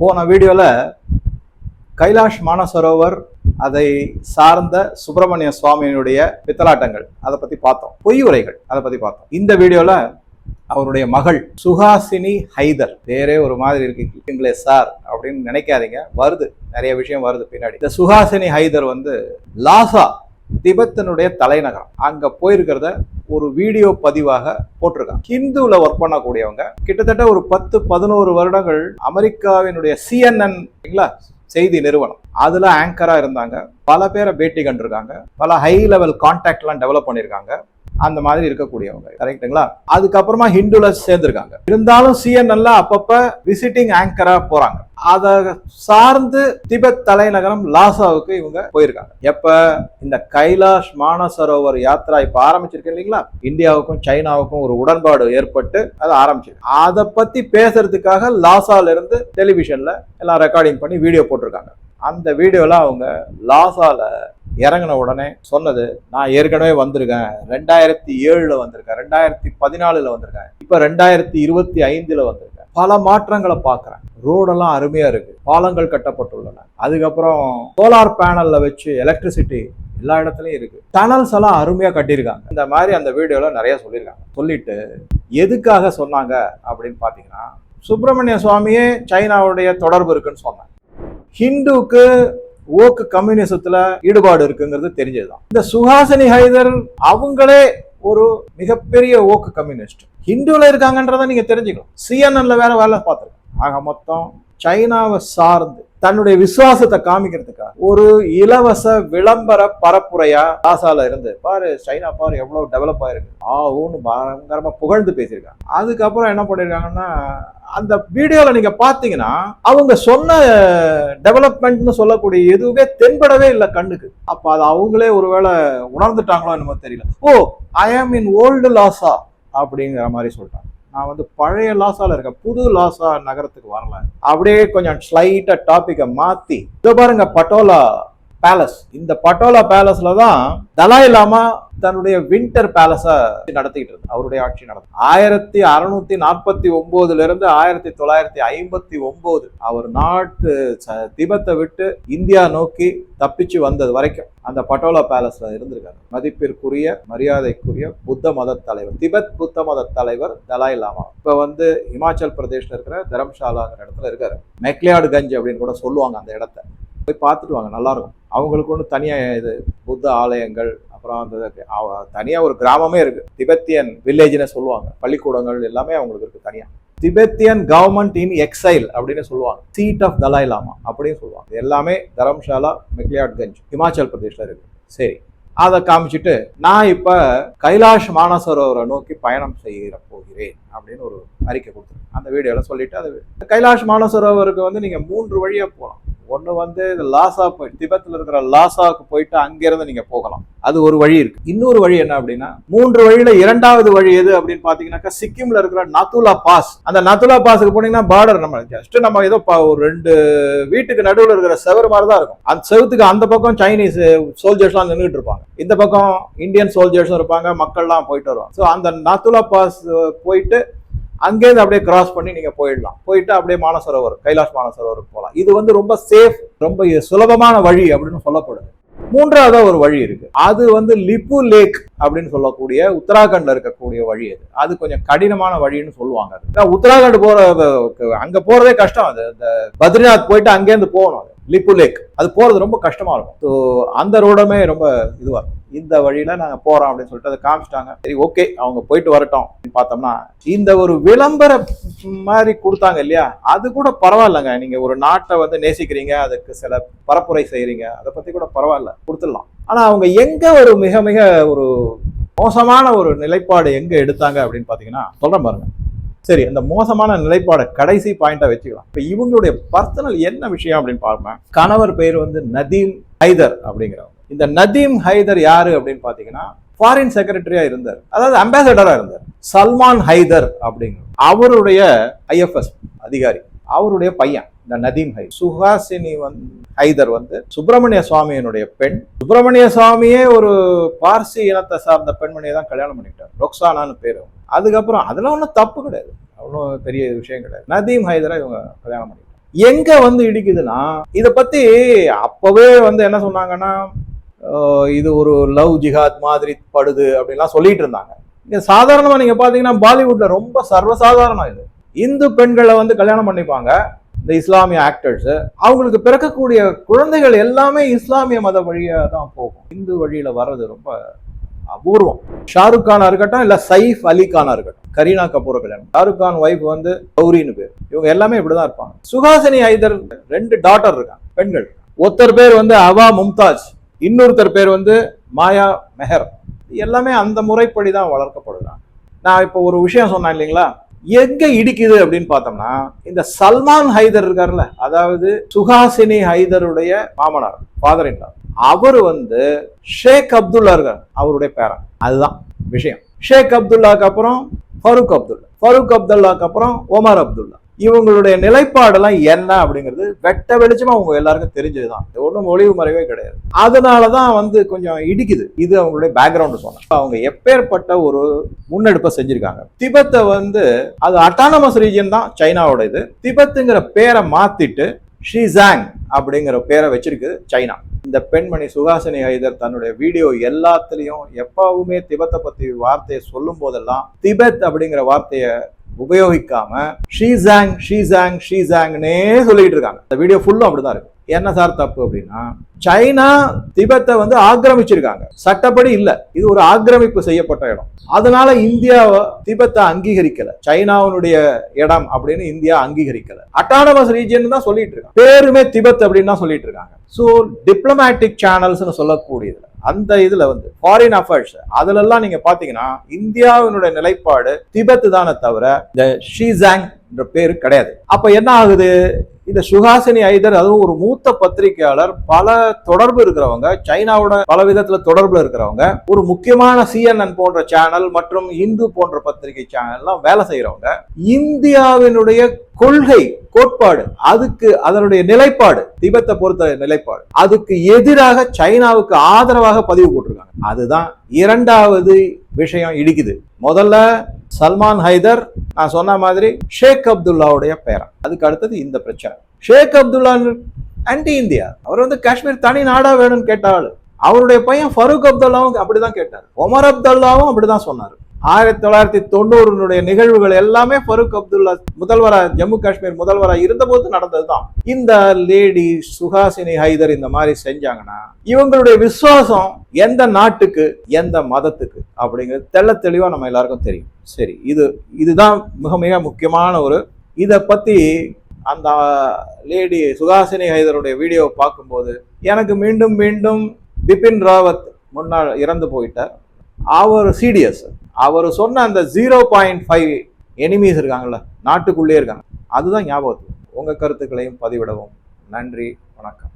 போன வீடியோவில் கைலாஷ் மானசரோவர் அதை சார்ந்த சுப்பிரமணிய சுவாமியினுடைய பித்தலாட்டங்கள் அதை பற்றி பார்த்தோம். பொய் உரைகள் அதை பற்றி பார்த்தோம். இந்த வீடியோவில் அவருடைய மகள் சுஹாசினி ஹைதர் பேரே ஒரு மாதிரி இருக்குங்களே சார் அப்படின்னு நினைக்காதீங்க. வருது. நிறைய விஷயம் வருது பின்னாடி. இந்த சுஹாசினி ஹைதர் வந்து லாசா திபெத்தனுடைய தலைநகரம். அங்கே போயிருக்கிறத ஒரு வீடியோ பதிவாக போட்டிருக்காங்க. ஹிந்துல ஒர்க் பண்ணக்கூடியவங்க கிட்டத்தட்ட ஒரு பத்து பதினோரு வருடங்கள் அமெரிக்காவினுடைய சிஎன்என் செய்தி நிறுவனம். அதுல ஆங்கரா இருந்தாங்க. பல பேரை பேட்டி கண்டிருக்காங்க. பல ஹை லெவல் கான்டாக்ட்லாம் டெவலப் பண்ணியிருக்காங்க அந்த மாதிரி இருக்கக்கூடியவங்க. கரெக்ட்டுங்களா அதுக்கப்புறமா ஹிந்துல சேர்ந்திருக்காங்க. இருந்தாலும் சிஎன்எல்ல அப்பப்ப விசிட்டிங் ஆங்கரா போறாங்க. அதை சார்ந்து திபெத் தலைநகரம் லாசாவுக்கு இவங்க போயிருக்காங்க. எப்ப? இந்த கைலாஷ் மானசரோவர் யாத்ரா இப்ப ஆரம்பிச்சிருக்கு இல்லைங்களா? இந்தியாவுக்கும் சைனாவுக்கும் ஒரு உடன்பாடு ஏற்பட்டு அதை ஆரம்பிச்சிருக்கு. அதை பத்தி பேசுறதுக்காக லாசால இருந்து டெலிவிஷன்ல எல்லாம் ரெக்கார்டிங் பண்ணி வீடியோ போட்டிருக்காங்க. அந்த வீடியோல அவங்க லாசால இறங்கின உடனே சொன்னது நான் ஏற்கனவே வந்திருக்கேன். ரெண்டாயிரத்தி ஏழில் வந்திருக்கேன். ரெண்டாயிரத்தி பதினாலில் வந்திருக்கேன். இப்போ ரெண்டாயிரத்தி இருபத்தி ஐந்தில் வந்திருக்கேன். பல மாற்றங்களை பார்க்குறேன். ரோடெல்லாம் அருமையாக இருக்குது பாலங்கள் கட்டப்பட்டுள்ளன. அதுக்கப்புறம் சோலார் பேனலில் வச்சு எலக்ட்ரிசிட்டி எல்லா இடத்துலையும் இருக்குது டனல்ஸ் எல்லாம் அருமையாக கட்டியிருக்காங்க. இந்த மாதிரி அந்த வீடியோவில் நிறைய சொல்லியிருக்காங்க. சொல்லிட்டு எதுக்காக சொன்னாங்க அப்படின்னு பார்த்தீங்கன்னா சுப்பிரமணிய சுவாமியே சைனாவுடைய தொடர்பு இருக்குன்னு சொன்னாங்க. ஹிந்துக்கு ஓக்கு கம்யூனிசத்துல ஈடுபாடு இருக்குங்கிறது தெரிஞ்சதுதான். இந்த சுஹாசினி ஹைதர் அவங்களே ஒரு மிகப்பெரிய ஓக்கு கம்யூனிஸ்ட் ஹிந்துல இருக்காங்கன்றதை நீங்க தெரிஞ்சுக்கணும். சிஎன்என்ல வேற வேலை பார்த்துருக்கோம் ஆக மொத்தம் சைனாவை சார்ந்து தன்னுடைய விசுவாசத்தை காமிக்கிறதுக்காக. ஒரு இலவச விளம்பர பரப்புரையா ஆசால இருந்து பாரு சைனா பாரு எவ்வளவு டெவலப் ஆயிருக்கு. ஆ பயங்கரமா புகழ்ந்து பேசியிருக்காங்க. அதுக்கப்புறம் என்ன பண்ணிருக்காங்கன்னா அந்த வீடியோவில் நீங்கள் பார்த்தீங்கன்னா அவங்க சொன்ன டெவலப்மெண்ட்னு சொல்லக்கூடிய எதுவுமே தென்படவே இல்லை கண்ணுக்கு. அப்போ அது அவங்களே ஒருவேளை உணர்ந்துட்டாங்களோ என்னமோ தெரியல. ஓ ஐ ஆம் இன் ஓல்டு லாஸா அப்படிங்கிற மாதிரி சொல்லிட்டாங்க. நான் வந்து பழைய லாஸாவில் இருக்கேன். புது லாஸா நகரத்துக்கு வரல. அப்படியே கொஞ்சம் ஸ்லைட்டாக டாப்பிக்கை மாற்றி இதை பாருங்க பட்டோலா பேலஸ் இந்த பட்டோலா பேலஸ்ல தான் தலாய் லாமா தன்னுடைய வின்டர் பேலஸ நடத்திக்கிட்டு இருக்கு அவருடைய ஆட்சி நடக்கும் ஆயிரத்தி அறுநூத்தி நாற்பத்தி ஒன்பதுல இருந்து ஆயிரத்தி தொள்ளாயிரத்தி ஐம்பத்தி ஒன்பது அவர் நாட்டு ச- திபெத்தை விட்டு இந்தியா நோக்கி தப்பிச்சு வந்தது வரைக்கும் அந்த பட்டோலா பேலஸ்ல இருந்திருக்காரு. மதிப்பிற்குரிய மரியாதைக்குரிய புத்த மத தலைவர் திபெத் புத்த மத தலைவர் தலாய் லாமா இப்ப வந்து இமாச்சல் பிரதேஷ்ல இருக்கிற தரம்சாலாங்கிற இடத்துல இருக்காரு. மெக்லியாடு கஞ்ச் அப்படின்னு கூட சொல்லுவாங்க அந்த இடத்த. போய் பார்த்துட்டு வாங்க நல்லா இருக்கும். அவங்களுக்கு ஒன்று தனியாக இது புத்த ஆலயங்கள் அப்புறம் அந்த தனியாக ஒரு கிராமமே இருக்குது திபெத்தியன் வில்லேஜ்னு சொல்லுவாங்க. பள்ளிக்கூடங்கள் எல்லாமே அவங்களுக்கு இருக்குது தனியாக திபெத்தியன் கவர்மெண்ட் இன் எக்ஸைல் அப்படின்னு சொல்லுவாங்க. சீட் ஆஃப் தலாய் லாமா அப்படின்னு சொல்லுவாங்க. எல்லாமே தரம்ஷாலா மெக்லியாட்கஞ்ச் ஹிமாச்சல் பிரதேஷில் இருக்கு. சரி. அதை காமிச்சிட்டு நான் இப்போ கைலாஷ் மானசரோவரை நோக்கி பயணம் செய்ய போகிறேன் அப்படின்னு ஒரு அறிக்கை கொடுத்துருக்கேன் அந்த வீடியோவில் சொல்லிட்டு அது கைலாஷ் மானசரோவருக்கு வந்து நீங்கள் மூன்று வழியாக போகலாம் ஒன்று வந்து இது லாசா போய் திபத்தில் இருக்கிற லாசாவுக்கு போயிட்டு அங்கேருந்து நீங்கள் போகலாம். அது ஒரு வழி இருக்கு. இன்னொரு வழி என்ன அப்படின்னா மூன்று வழியில இரண்டாவது வழி எது அப்படின்னு பார்த்தீங்கன்னாக்கா சிக்கிம்ல இருக்கிற நத்துலா பாஸ். அந்த நத்துலா பாஸுக்கு போனீங்கன்னா பார்டர் நம்ம ஜஸ்ட் நம்ம ஏதோ பா- ஒரு ரெண்டு வீட்டுக்கு நடுவில் இருக்கிற செவர் மாதிரி தான் இருக்கும். அந்த செவத்துக்கு அந்த பக்கம் சைனீஸ் சோல்ஜர்ஸ்லாம் நின்றுட்டு இருப்பாங்க. இந்த பக்கம் இந்தியன் சோல்ஜர்ஸும் இருப்பாங்க மக்கள்லாம் போயிட்டு வருவாங்க. ஸோ அந்த நத்துலா பாஸ் போயிட்டு அங்கேருந்து அப்படியே கிராஸ் பண்ணி நீங்கள் போயிடலாம். போயிட்டு அப்படியே மானசரோவர் கைலாஷ் மானசரோவருக்கு போகலாம். இது வந்து ரொம்ப சேஃப் ரொம்ப சுலபமான வழி அப்படின்னு சொல்லப்படுது. மூன்றாவதாக ஒரு வழி இருக்கு. அது வந்து லிப்பு லேக் அப்படின்னு சொல்லக்கூடிய உத்தராகண்ட்ல இருக்கக்கூடிய வழி அது. அது கொஞ்சம் கடினமான வழின்னு சொல்லுவாங்க. அது. உத்தராகண்ட் போற அங்க போறதே கஷ்டம். அது இந்த பத்ரிநாத் போயிட்டு அங்கேருந்து போகணும் அது. லிப்பு லேக் அது போகிறது ரொம்ப கஷ்டமாக இருக்கும். ஸோ அந்த ரோடமே ரொம்ப இதுவாக இருக்கும். இந்த வழியில் நாங்கள் போகிறோம் அப்படின்னு சொல்லிட்டு அதை காமிச்சிட்டாங்க. சரி ஓகே அவங்க போயிட்டு வரட்டும் அப்படின்னு பார்த்தோம்னா இந்த ஒரு விளம்பர மாதிரி கொடுத்தாங்க இல்லையா? அது கூட பரவாயில்லைங்க. நீங்கள் ஒரு நாட்டை வந்து நேசிக்கிறீங்க அதுக்கு சில பரப்புரை செய்கிறீங்க அதை பற்றி கூட பரவாயில்ல. கொடுத்துடலாம். ஆனால் அவங்க எங்கே ஒரு மிக மிக ஒரு மோசமான ஒரு நிலைப்பாடு எங்கே எடுத்தாங்க அப்படின்னு பார்த்தீங்கன்னா சொல்கிறேன் பாருங்க. சரி அந்த மோசமான நிலைப்பாடை கடைசி பாயிண்டா வச்சுக்கலாம். இப்ப இவங்களுடைய பர்சனல் என்ன விஷயம் அப்படின்னு பாருங்க. கணவர் பேர் வந்து நதீம் ஹைதர் அப்படிங்கிறவங்க இந்த நதீம் ஹைதர் யாரு அப்படின்னு பாத்தீங்கன்னா ஃபாரின் செக்ரட்டரியா இருந்தார். அதாவது அம்பாசடரா இருந்தார். சல்மான் ஹைதர் அப்படிங்கிற அவருடைய ஐஎஃப்எஸ் அதிகாரி அவருடைய பையன் இந்த நதீம் ஹை சுஹாசினி வந்து ஹைதர் வந்து சுப்பிரமணிய சுவாமியினுடைய பெண். சுப்பிரமணிய சுவாமியே ஒரு பார்சி இனத்தை சார்ந்த பெண்மணியை தான் கல்யாணம் பண்ணிக்கிட்டார். ரொக்சானான்னு பேர் அதுக்கப்புறம் அதெல்லாம் ஒன்றும் தப்பு கிடையாது. அவ்வளோ பெரிய விஷயம் கிடையாது. நதீம் ஹைதரா இவங்க கல்யாணம் பண்ணி எங்க வந்து இடிக்குதுன்னா இதை பத்தி அப்பவே வந்து என்ன சொன்னாங்கன்னா இது ஒரு லவ் ஜிஹாத் மாதிரி படுது அப்படின்லாம் சொல்லிட்டு இருந்தாங்க. இங்கே சாதாரணமாக நீங்கள் பார்த்தீங்கன்னா பாலிவுட்டில் ரொம்ப சர்வசாதாரணம் இது. இந்து பெண்களை வந்து கல்யாணம் பண்ணிப்பாங்க இந்த இஸ்லாமிய ஆக்டர்ஸு அவங்களுக்கு பிறக்கக்கூடிய குழந்தைகள் எல்லாமே இஸ்லாமிய மத வழியாக தான் போகும். இந்து வழியில் வர்றது ரொம்ப அபூர்வம். ஷாருக் கானா இருக்கட்டும் இல்ல சைஃப் அலி கானா இருக்கட்டும். கரீனா கபூர் கல்யாணம். ஷாருக் கான் ஒய்ஃப் வந்து கௌரின்னு பேர். இவங்க எல்லாமே இப்படிதான் இருப்பாங்க. சுஹாசினி ஐதர் ரெண்டு டாட்டர் இருக்காங்க பெண்கள். ஒருத்தர் பேர் வந்து அவா மும்தாஜ் இன்னொருத்தர் பேர் வந்து மாயா மெஹர். எல்லாமே அந்த முறைப்படி தான் வளர்க்கப்படுறாங்க. நான் இப்போ ஒரு விஷயம் சொன்னேன் இல்லைங்களா? எங்க இடிக்குது அப்படின்னு பார்த்தோம்னா இந்த சல்மான் ஹைதர் இருக்காருல்ல அதாவது சுஹாசினி ஹைதருடைய மாமனார் ஃபாதர் இன் அவர் வந்து ஷேக் அப்துல்லா இருக்கார் அவருடைய பேரன். அதுதான் விஷயம். ஷேக் அப்துல்லாக்கு அப்புறம் ஃபரூக் அப்துல்லா. ஃபரூக் அப்துல்லாக்கு அப்புறம் ஒமர் அப்துல்லா. இவங்களுடைய நிலைப்பாடெல்லாம் என்ன அப்படிங்கிறது வெட்ட வெளிச்சமா அவங்க எல்லாருக்கும் தெரிஞ்சதுதான். ஒன்றும் ஒளிவு மறைவே கிடையாது. அதனாலதான் வந்து கொஞ்சம் இடிக்குது. இது அவங்களுடைய பேக்ரவுண்ட் சொன்னேன். அவங்க எப்பேற்பட்ட ஒரு முன்னெடுப்பை செஞ்சிருக்காங்க. திபத்தை வந்து அது அட்டானமஸ் ரீஜன் தான் சைனாவோட இது திபத்துங்கிற பேரை மாத்திட்டு ஷிசாங் அப்படிங்கிற பேரை வச்சிருக்குது சைனா. இந்த பெண்மணி சுகாசினி ஹைதர் தன்னுடைய வீடியோ எல்லாத்துலேயும் எப்பவுமே திபத்தை பற்றி வார்த்தையை சொல்லும் போதெல்லாம் திபெத் அப்படிங்கிற வார்த்தையை உபயோகிக்காம ஷீசாங் ஷீசாங் ஷீசாங்னே சொல்லிக்கிட்டு இருக்காங்க. இந்த வீடியோ ஃபுல்லும் அப்படிதான் இருக்கு. என்ன சார் தப்பு அப்படின்னா சைனா திபெத்தை வந்து ஆக்கிரமிச்சிருக்காங்க. சட்டப்படி இல்ல. இது ஒரு ஆக்கிரமிப்பு செய்யப்பட்ட இடம். அதனால இந்தியா திபெத்தை அங்கீகரிக்கல. சைனாவுடைய இடம் அப்படின்னு இந்தியா அங்கீகரிக்கல. அட்டானமஸ் ரீஜன் தான் சொல்லிட்டு இருக்காங்க. பேருமே திபெத் அப்படின்னு தான் சொல்லிட்டு இருக்காங்க. ஸோ டிப்ளமேட்டிக் சேனல்ஸ்னு சொல்லக்கூடியது அந்த இதுல வந்து ஃபாரின் அஃபேர்ஸ் அதுல எல்லாம் நீங்க பாத்தீங்கன்னா இந்தியாவினுடைய நிலைப்பாடு திபெத் தானே தவிர இந்த ஷீசாங் என்ற பேர் கிடையாது. அப்ப என்ன ஆகுது? இந்த சுஹாசினி ஐதர் அதுவும் ஒரு மூத்த பத்திரிகையாளர் பல தொடர்பு இருக்கிறவங்க சைனாவோட பல விதத்துல தொடர்புல இருக்கிறவங்க ஒரு முக்கியமான சிஎன்என் போன்ற சேனல் மற்றும் இந்து போன்ற பத்திரிகை சேனல்லாம் வேலை செய்யறவங்க இந்தியாவினுடைய கொள்கை கோட்பாடு அதுக்கு அதனுடைய நிலைப்பாடு திபெத்தை பொறுத்த நிலைப்பாடு அதுக்கு எதிராக சைனாவுக்கு ஆதரவாக பதிவு போட்டிருக்காங்க. அதுதான் இரண்டாவது விஷயம் இடிக்குது. முதல்ல சல்மான் ஹைதர் நான் சொன்ன மாதிரி ஷேக் அப்துல்லாவுடைய பேரன். அதுக்கு அடுத்தது இந்த பிரச்சனை. ஷேக் அப்துல்லா ஆன்டி இந்தியா அவர் வந்து காஷ்மீர் தனி நாடா வேணும்னு கேட்டாள் அவருடைய பையன் ஃபரூக் அப்துல்லாவும் அப்படிதான் கேட்டார். ஒமர் அப்துல்லாவும் அப்படிதான் சொன்னார். ஆயிரத்தி தொள்ளாயிரத்தி தொண்ணூறுனுடைய நிகழ்வுகள் எல்லாமே ஃபரூக் அப்துல்லா முதல்வரா ஜம்மு காஷ்மீர் முதல்வரா இருந்தபோது நடந்ததுதான். இந்த லேடி சுஹாசினி ஹைதர் இந்த மாதிரி செஞ்சாங்கன்னா இவங்களுடைய விசுவாசம் எந்த நாட்டுக்கு எந்த மதத்துக்கு அப்படிங்கிறது தெள்ள தெளிவாக நம்ம எல்லாருக்கும் தெரியும். சரி இது இதுதான் மிக மிக முக்கியமான ஒரு இதை பற்றி அந்த லேடி சுஹாசினி ஹைதருடைய வீடியோவை பார்க்கும்போது எனக்கு மீண்டும் மீண்டும் பிபின் ராவத் முன்னாள் இறந்து போயிட்டார். அவர் சிடிஎஸ். அவர் சொன்ன அந்த ஜீரோ பாயிண்ட் ஃபைவ் எனிமீஸ் இருக்காங்கல்ல நாட்டுக்குள்ளே இருக்காங்க. அதுதான் ஞாபகத்துக்கு. உங்கள் கருத்துக்களையும் பதிவிடவும். நன்றி வணக்கம்.